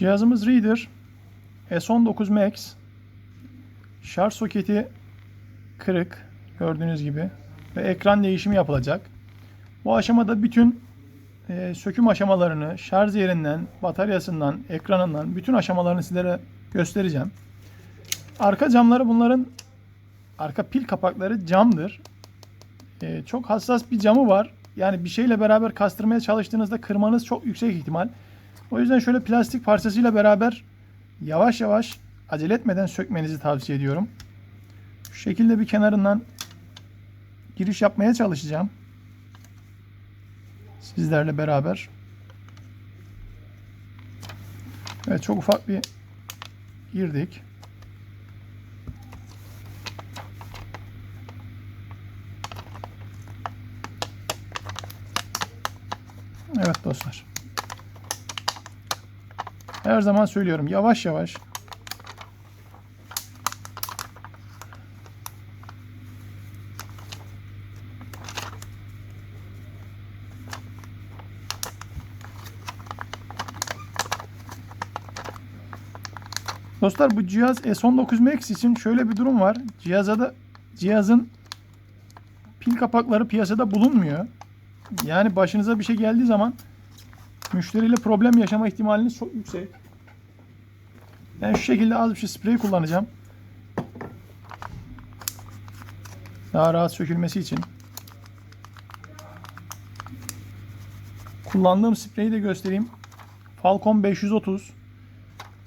Cihazımız Reader S19 Max. Şarj soketi kırık gördüğünüz gibi ve ekran değişimi yapılacak. Bu aşamada bütün e, söküm aşamalarını, şarj yerinden, bataryasından, ekranından bütün aşamalarını sizlere göstereceğim. Arka camları bunların arka pil kapakları camdır. E, çok hassas bir camı var. Yani bir şeyle beraber kastırmaya çalıştığınızda kırmanız çok yüksek ihtimal. O yüzden şöyle plastik parçasıyla beraber yavaş yavaş acele etmeden sökmenizi tavsiye ediyorum. Şu şekilde bir kenarından giriş yapmaya çalışacağım. Sizlerle beraber. Evet çok ufak bir girdik. Evet dostlar. Her zaman söylüyorum yavaş yavaş Dostlar bu cihaz S19 Max için şöyle bir durum var. Cihaza da cihazın pil kapakları piyasada bulunmuyor. Yani başınıza bir şey geldiği zaman müşteriyle problem yaşama ihtimaliniz çok yüksek. Ben şu şekilde az bir şey sprey kullanacağım. Daha rahat sökülmesi için. Kullandığım spreyi de göstereyim. Falcon 530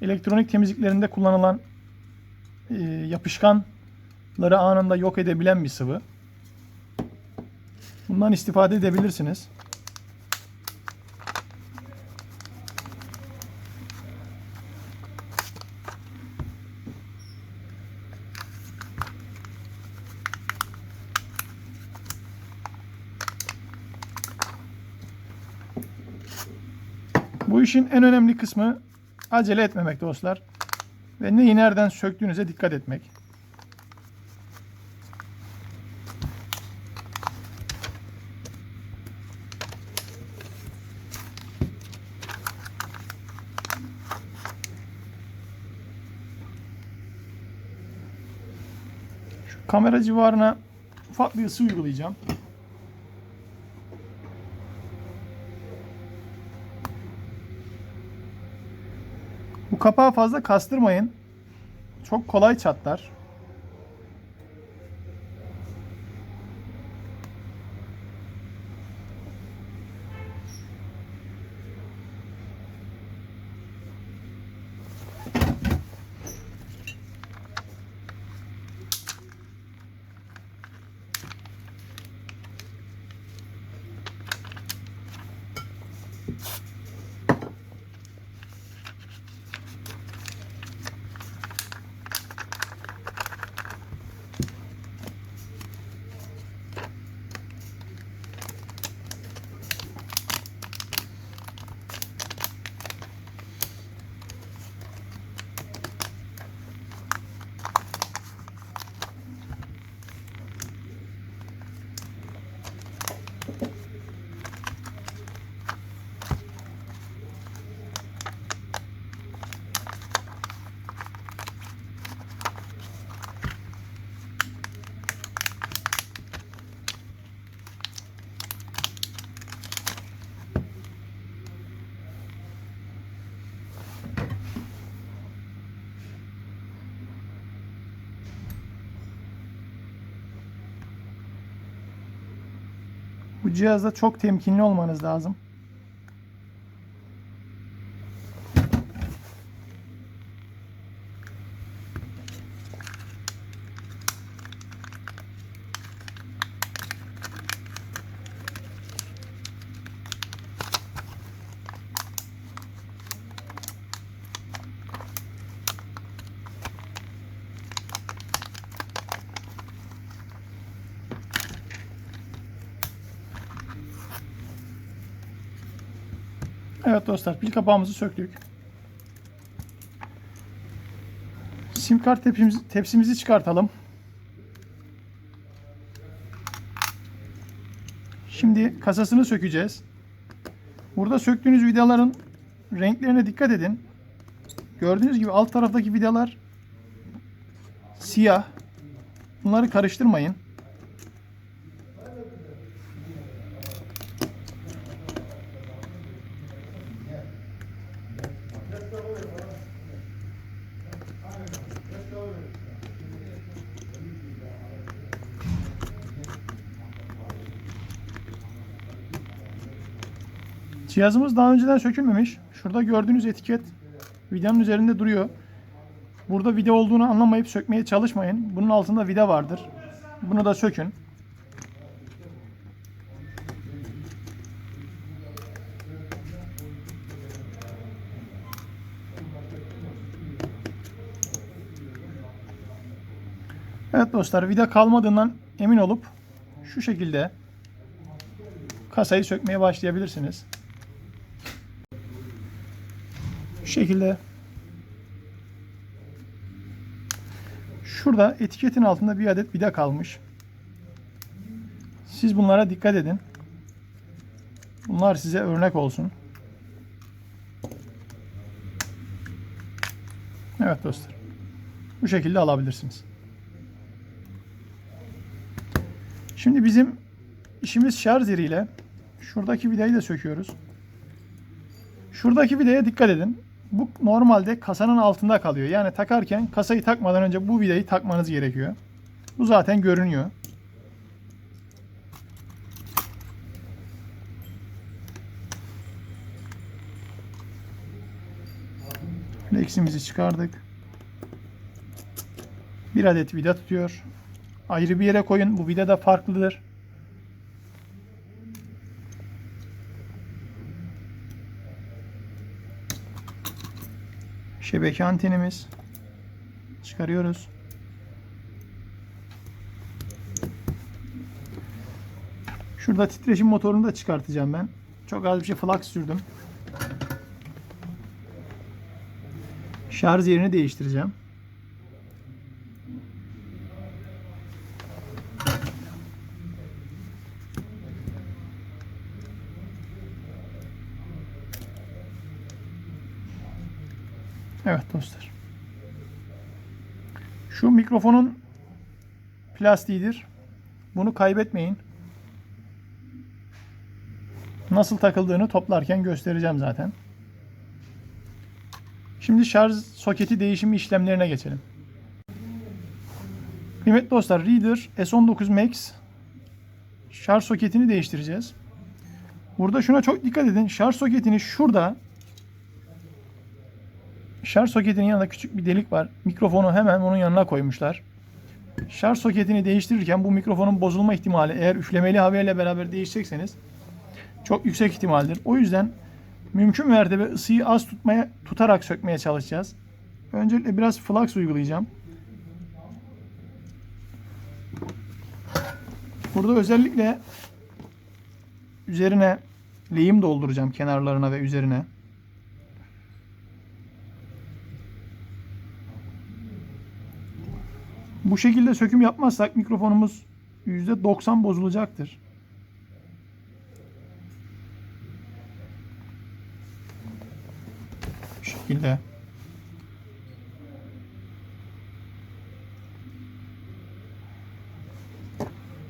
elektronik temizliklerinde kullanılan e, yapışkanları anında yok edebilen bir sıvı. Bundan istifade edebilirsiniz. Bu işin en önemli kısmı acele etmemek dostlar. Ve neyi nereden söktüğünüze dikkat etmek. Şu kamera civarına ufak bir ısı uygulayacağım. Kapağı fazla kastırmayın. Çok kolay çatlar. Cihazda çok temkinli olmanız lazım. Evet dostlar pil kapağımızı söktük. Sim kart tepsimizi, tepsimizi çıkartalım. Şimdi kasasını sökeceğiz. Burada söktüğünüz vidaların renklerine dikkat edin. Gördüğünüz gibi alt taraftaki vidalar siyah. Bunları karıştırmayın. Cihazımız daha önceden sökülmemiş. Şurada gördüğünüz etiket vidanın üzerinde duruyor. Burada vida olduğunu anlamayıp sökmeye çalışmayın. Bunun altında vida vardır. Bunu da sökün. Evet dostlar vida kalmadığından emin olup şu şekilde kasayı sökmeye başlayabilirsiniz. Şu şekilde Şurada etiketin altında bir adet vida kalmış. Siz bunlara dikkat edin. Bunlar size örnek olsun. Evet dostlar. Bu şekilde alabilirsiniz. Şimdi bizim işimiz şarj yeriyle şuradaki vidayı da söküyoruz. Şuradaki vidaya dikkat edin. Bu normalde kasanın altında kalıyor. Yani takarken kasayı takmadan önce bu vidayı takmanız gerekiyor. Bu zaten görünüyor. Fleximizi çıkardık. Bir adet vida tutuyor. Ayrı bir yere koyun. Bu vida da farklıdır. Şebeke antenimiz. Çıkarıyoruz. Şurada titreşim motorunu da çıkartacağım ben. Çok az bir şey flux sürdüm. Şarj yerini değiştireceğim. Evet dostlar. Şu mikrofonun plastiğidir. Bunu kaybetmeyin. Nasıl takıldığını toplarken göstereceğim zaten. Şimdi şarj soketi değişimi işlemlerine geçelim. Kıymetli dostlar Reader S19 Max şarj soketini değiştireceğiz. Burada şuna çok dikkat edin. Şarj soketini şurada Şarj soketinin yanında küçük bir delik var. Mikrofonu hemen onun yanına koymuşlar. Şarj soketini değiştirirken bu mikrofonun bozulma ihtimali eğer üflemeli havayla beraber değişecekseniz çok yüksek ihtimaldir. O yüzden mümkün mertebe ısıyı az tutmaya tutarak sökmeye çalışacağız. Öncelikle biraz flux uygulayacağım. Burada özellikle üzerine lehim dolduracağım kenarlarına ve üzerine. Bu şekilde söküm yapmazsak mikrofonumuz %90 bozulacaktır. Bu şekilde.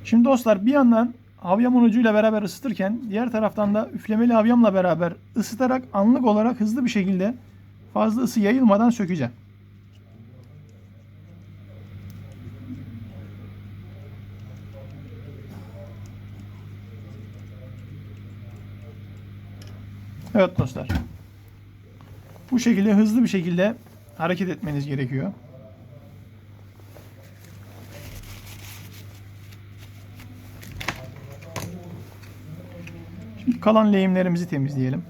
Şimdi dostlar bir yandan havyamın ucuyla beraber ısıtırken diğer taraftan da üflemeli havyamla beraber ısıtarak anlık olarak hızlı bir şekilde fazla ısı yayılmadan sökeceğim. Evet dostlar. Bu şekilde hızlı bir şekilde hareket etmeniz gerekiyor. Şimdi kalan lehimlerimizi temizleyelim.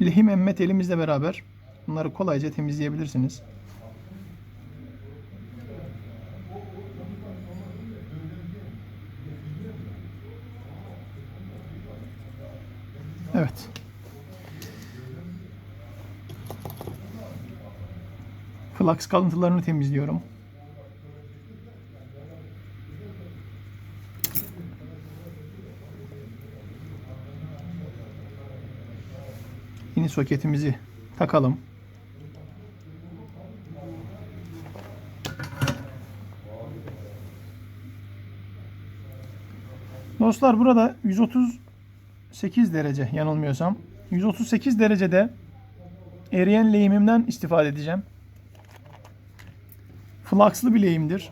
Lehim emme telimizle beraber bunları kolayca temizleyebilirsiniz. Evet. Flux kalıntılarını temizliyorum. mini soketimizi takalım. Dostlar burada 138 derece yanılmıyorsam. 138 derecede eriyen lehimimden istifade edeceğim. Flux'lı bir lehimdir.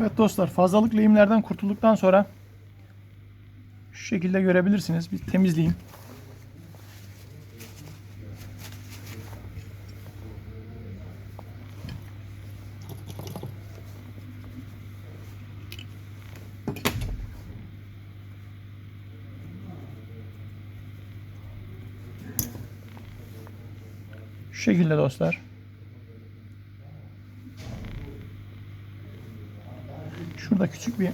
Evet dostlar fazlalık lehimlerden kurtulduktan sonra şu şekilde görebilirsiniz. Bir temizleyeyim. Şu şekilde dostlar. Şurada küçük bir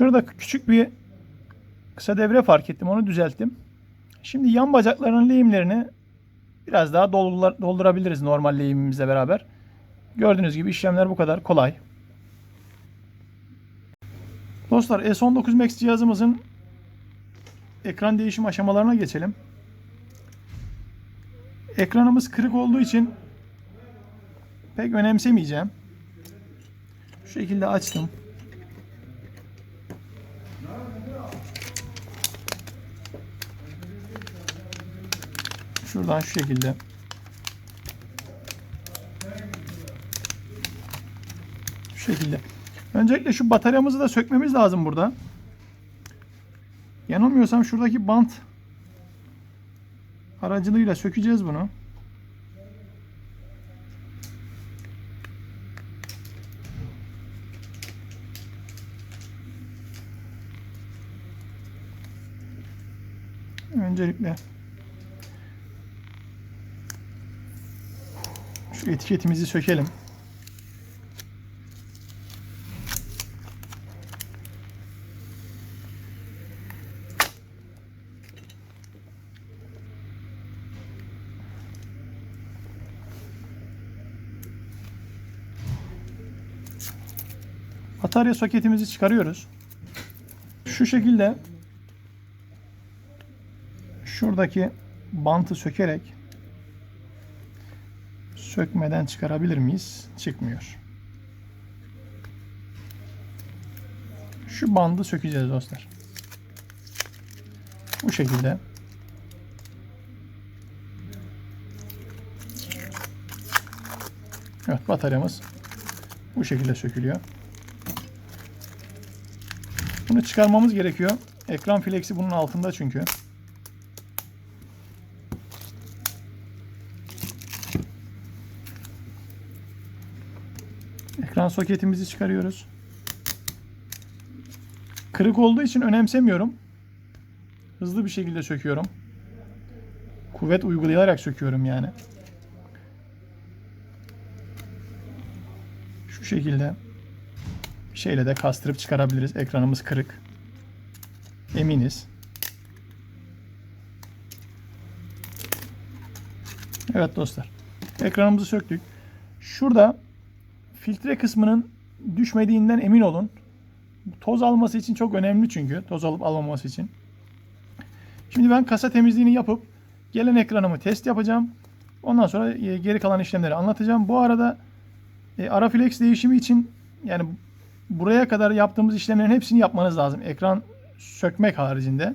Şurada küçük bir kısa devre fark ettim. Onu düzelttim. Şimdi yan bacaklarının lehimlerini biraz daha doldurabiliriz normal lehimimizle beraber. Gördüğünüz gibi işlemler bu kadar kolay. Dostlar S19 Max cihazımızın ekran değişim aşamalarına geçelim. Ekranımız kırık olduğu için pek önemsemeyeceğim. Şu şekilde açtım. Şuradan şu şekilde. Şu şekilde. Öncelikle şu bataryamızı da sökmemiz lazım burada. Yanılmıyorsam şuradaki bant aracılığıyla sökeceğiz bunu. Öncelikle Şu etiketimizi sökelim. Batarya soketimizi çıkarıyoruz. Şu şekilde şuradaki bantı sökerek sökmeden çıkarabilir miyiz? Çıkmıyor. Şu bandı sökeceğiz dostlar. Bu şekilde. Evet bataryamız bu şekilde sökülüyor. Bunu çıkarmamız gerekiyor. Ekran flexi bunun altında çünkü. Ekran soketimizi çıkarıyoruz. Kırık olduğu için önemsemiyorum. Hızlı bir şekilde söküyorum. Kuvvet uygulayarak söküyorum yani. Şu şekilde. şeyle de kastırıp çıkarabiliriz. Ekranımız kırık. Eminiz. Evet dostlar. Ekranımızı söktük. Şurada filtre kısmının düşmediğinden emin olun. Toz alması için çok önemli çünkü. Toz alıp almaması için. Şimdi ben kasa temizliğini yapıp gelen ekranımı test yapacağım. Ondan sonra e, geri kalan işlemleri anlatacağım. Bu arada e, Araflex değişimi için yani buraya kadar yaptığımız işlemlerin hepsini yapmanız lazım. Ekran sökmek haricinde.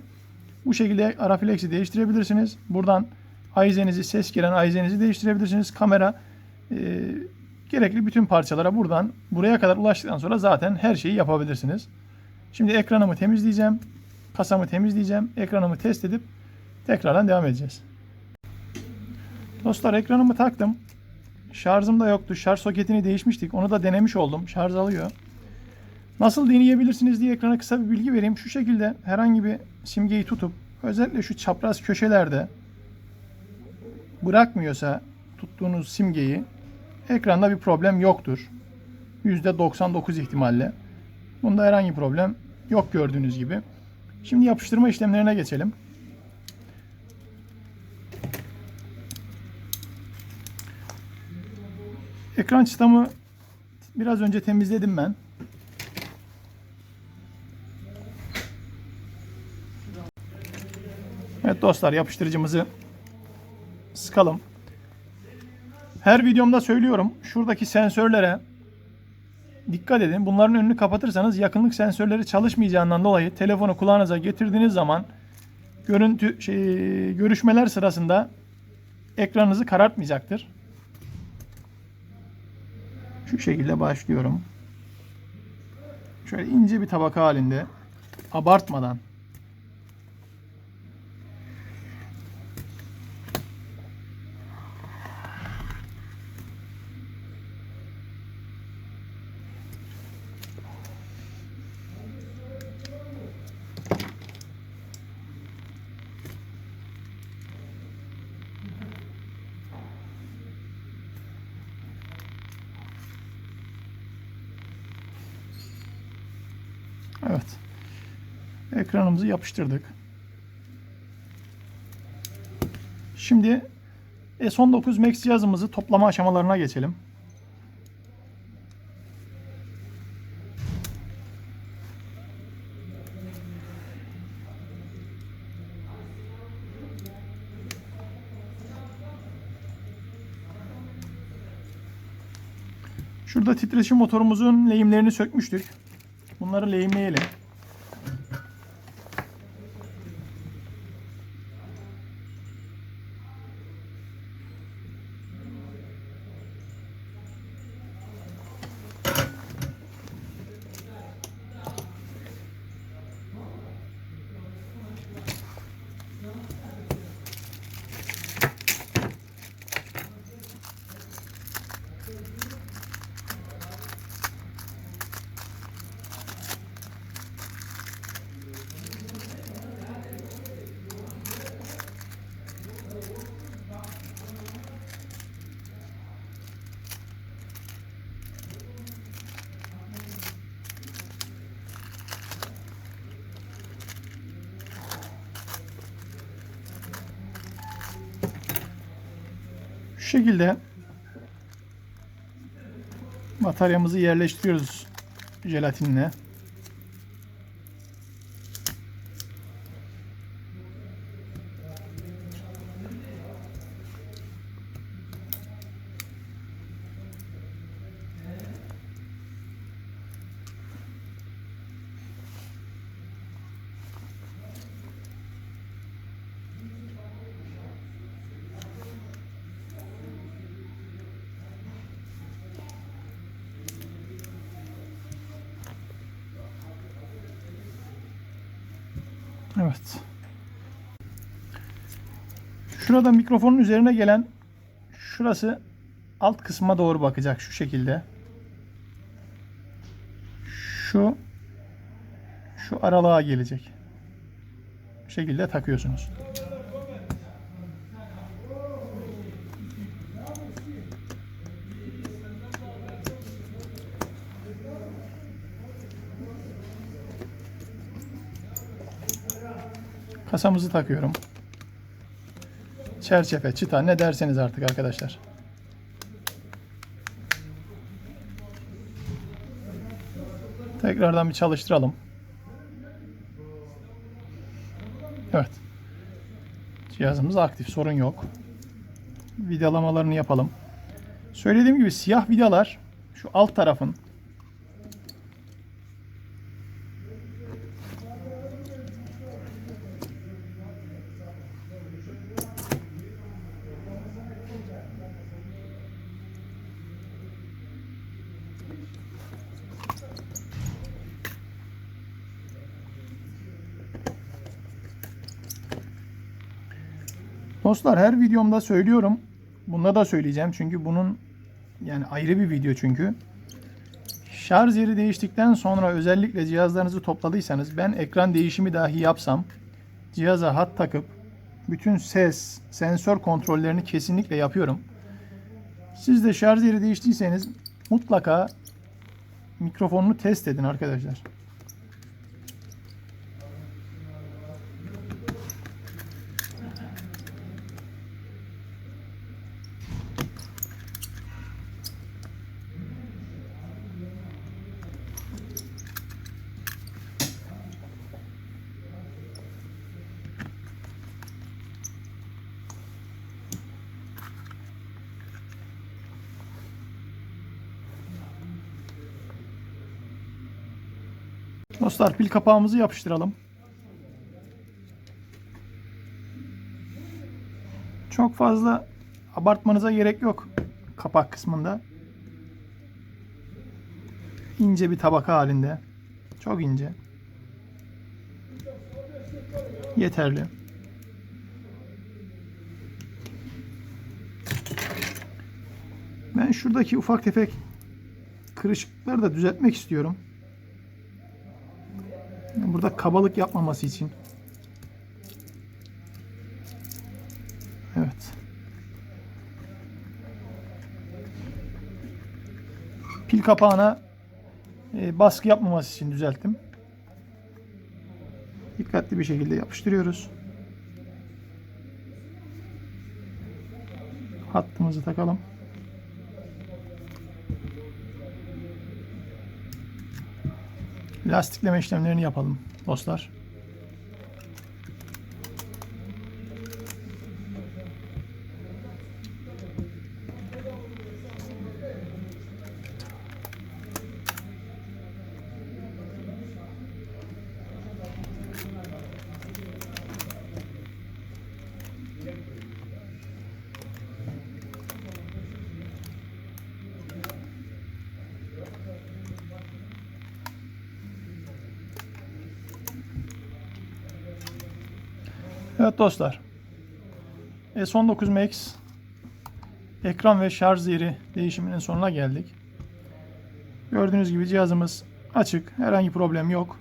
Bu şekilde Araflex'i değiştirebilirsiniz. Buradan ayzenizi, ses giren ayzenizi değiştirebilirsiniz. Kamera e, gerekli bütün parçalara buradan buraya kadar ulaştıktan sonra zaten her şeyi yapabilirsiniz. Şimdi ekranımı temizleyeceğim. Kasamı temizleyeceğim. Ekranımı test edip tekrardan devam edeceğiz. Dostlar ekranımı taktım. Şarjım da yoktu. Şarj soketini değişmiştik. Onu da denemiş oldum. Şarj alıyor. Nasıl deneyebilirsiniz diye ekrana kısa bir bilgi vereyim. Şu şekilde herhangi bir simgeyi tutup özellikle şu çapraz köşelerde bırakmıyorsa tuttuğunuz simgeyi ekranda bir problem yoktur. %99 ihtimalle. Bunda herhangi bir problem yok gördüğünüz gibi. Şimdi yapıştırma işlemlerine geçelim. Ekran çıtamı biraz önce temizledim ben. Evet dostlar yapıştırıcımızı sıkalım. Her videomda söylüyorum. Şuradaki sensörlere dikkat edin. Bunların önünü kapatırsanız yakınlık sensörleri çalışmayacağından dolayı telefonu kulağınıza getirdiğiniz zaman görüntü şey, görüşmeler sırasında ekranınızı karartmayacaktır. Şu şekilde başlıyorum. Şöyle ince bir tabaka halinde abartmadan Evet. Ekranımızı yapıştırdık. Şimdi S19 Max cihazımızı toplama aşamalarına geçelim. Şurada titreşim motorumuzun lehimlerini sökmüştük. Bunları lehimleyelim. Şu şekilde bataryamızı yerleştiriyoruz jelatinle. Evet. Şurada mikrofonun üzerine gelen şurası alt kısma doğru bakacak şu şekilde. Şu şu aralığa gelecek. Bu şekilde takıyorsunuz. Kasamızı takıyorum. Çerçeve, çıta ne derseniz artık arkadaşlar. Tekrardan bir çalıştıralım. Evet. Cihazımız aktif, sorun yok. Vidalamalarını yapalım. Söylediğim gibi siyah vidalar şu alt tarafın Dostlar her videomda söylüyorum. Bunda da söyleyeceğim çünkü bunun yani ayrı bir video çünkü. Şarj yeri değiştikten sonra özellikle cihazlarınızı topladıysanız ben ekran değişimi dahi yapsam cihaza hat takıp bütün ses, sensör kontrollerini kesinlikle yapıyorum. Siz de şarj yeri değiştiyseniz mutlaka mikrofonunu test edin arkadaşlar. Dostlar pil kapağımızı yapıştıralım. Çok fazla abartmanıza gerek yok kapak kısmında. İnce bir tabaka halinde. Çok ince. Yeterli. Ben şuradaki ufak tefek kırışıkları da düzeltmek istiyorum. Burada kabalık yapmaması için. Evet. Pil kapağına e, baskı yapmaması için düzelttim. Dikkatli bir şekilde yapıştırıyoruz. Hattımızı takalım. Lastikleme işlemlerini yapalım dostlar. Evet dostlar. S19 Max ekran ve şarj yeri değişiminin sonuna geldik. Gördüğünüz gibi cihazımız açık. Herhangi problem yok.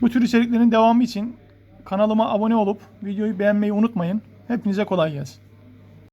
Bu tür içeriklerin devamı için kanalıma abone olup videoyu beğenmeyi unutmayın. Hepinize kolay gelsin.